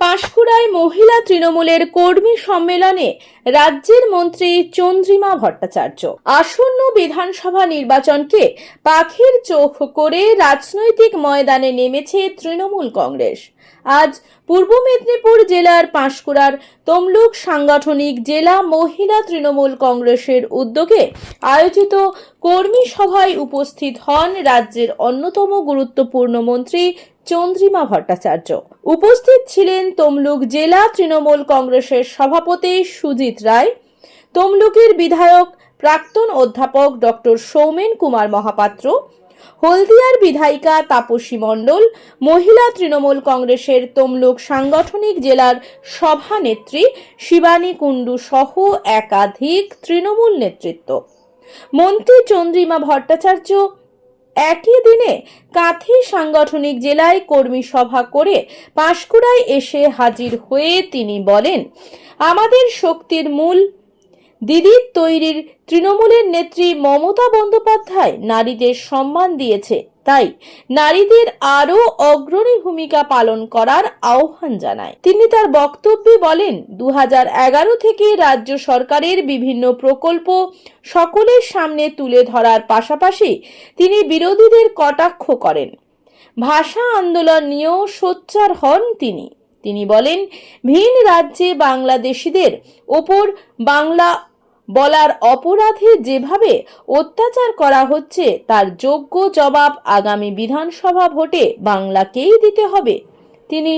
পাঁশকুড়ায় মহিলা তৃণমূলের কর্মী সম্মেলনে রাজ্যের মন্ত্রী চন্দ্রিমা ভট্টাচার্য। আসন্ন বিধানসভা নির্বাচনকে পাখির চোখ করে রাজনৈতিক ময়দানে নেমেছে তৃণমূল কংগ্রেস। আজ পূর্ব মেদিনীপুর জেলার পাঁশকুড়ার তমলুক সাংগঠনিক জেলা মহিলা তৃণমূল কংগ্রেসের উদ্যোগে আয়োজিত কর্মী সভায় উপস্থিত হন রাজ্যের অন্যতম গুরুত্বপূর্ণ মন্ত্রী চন্দ্রিমা ভট্টাচার্য। উপস্থিত ছিলেন তমলুক জেলা তৃণমূল কংগ্রেসের সভাপতি সুজিত রায়, তমলুকের বিধায়ক প্রাক্তন অধ্যাপক ডক্টর সৌমেন কুমার মহাপাত্র, হলদিয়ার বিধায়িকা তাপসী মণ্ডল, মহিলা তৃণমূল কংগ্রেসের তমলুক সাংগঠনিক জেলার সভানেত্রী শিবানী কুণ্ডু সহ একাধিক তৃণমূল নেতৃত্ব। মন্ত্রী চন্দ্রিমা ভট্টাচার্য একই দিনে কাঁথি সাংগঠনিক জেলায় কর্মী সভা করে পাঁশকুড়ায় এসে হাজির হয়ে তিনি বলেন, আমাদের শক্তির মূল দিদির তৈরির তৃণমূলের নেত্রী মমতা বন্দ্যোপাধ্যায় নারীদের সম্মান দিয়েছে। তাই নারীদের আরও অগ্রণী ভূমিকা পালন করার আহ্বান জানায়। তিনি তার বক্তব্যে বলেন দু হাজার এগারো থেকে রাজ্য সরকারের বিভিন্ন প্রকল্প সকলের সামনে তুলে ধরার পাশাপাশি তিনি বিরোধীদের কটাক্ষ করেন। ভাষা আন্দোলন নিয়েও সোচ্চার হন তিনি। তিনি বলেন, ভিন রাজ্যে বাংলাদেশিদের ওপর বাংলা বলার অপরাধে যেভাবে অত্যাচার করা হচ্ছে, তার যোগ্য জবাব আগামী বিধানসভা ভোটে বাংলাকেই দিতে হবে। তিনি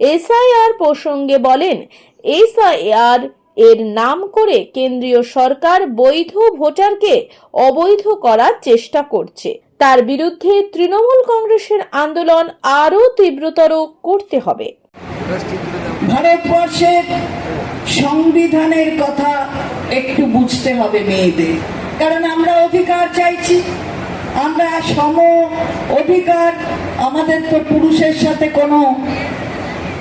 এসআইআর প্রসঙ্গে বলেন, এসআইআর এর নাম করে কেন্দ্রীয় সরকার বৈধ ভোটারকে অবৈধ করার চেষ্টা করছে। তার বিরুদ্ধে তৃণমূল কংগ্রেসের আন্দোলন আরও তীব্রতর করতে হবে। ভারতবর্ষের সংবিধানের কথা একটু বুঝতে হবে মেয়েদের। কারণ আমরা অধিকার চাইছি। আমরা সম অধিকার, আমাদের তো পুরুষের সাথে কোনো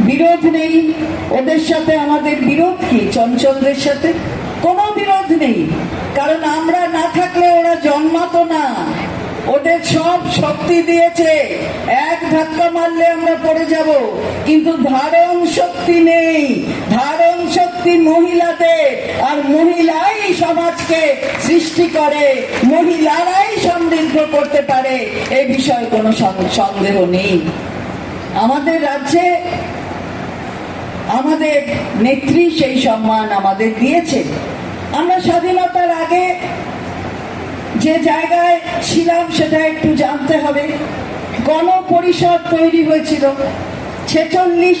বিরোধ নেই। ওদের সাথে আমাদের বিরোধ কি? চঞ্চলদের সাথে কোনো বিরোধ নেই। কারণ আমরা না থাকলে ওরা জন্মাতো না। ওদের সব শক্তি দিয়েছে। এক ধাক্কা মারলে আমরা পড়ে যাব। কিন্তু ধারণ শক্তি নেই। শক্তি মহিলাদের আর মহিলাই সমাজকে সৃষ্টি করে, মহিলারাই সমৃদ্ধ করতে পারে, এ বিষয়ে কোনো সন্দেহ নেই। আমাদের রাজ্যে আমাদের নেত্রী সেই সম্মান আমাদের দিয়েছে। আমরা স্বাধীনতার আগে যে জায়গায় ছিলাম সেটা একটু জানতে হবে। গণপরিষদ তৈরি হয়েছিল। ছেচল্লিশ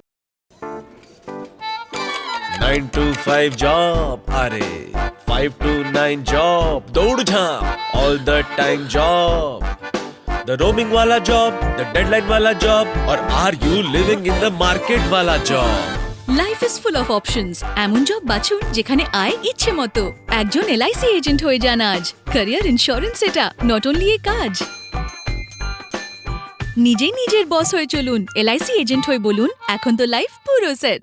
नाइन टू फाइव जॉब अरे फाइव टू नाइन जॉब दौड़ झाप all the time job the roaming वाला जॉब द डेडलाइन वाला जॉब और are you living in the market वाला job life is full of options এমন জব বাছুন যেখানে আয় ইচ্ছে মতো একজন এলআইসি এজেন্ট হয়ে যান আজ ক্যারিয়ার ইন্স্যুরেন্স এটা নট অনলি এ কাজ নিজেই নিজের বস হয়ে চলুন এলআইসি এজেন্ট হয়ে বলুন এখন তো লাইফ পুরো সেট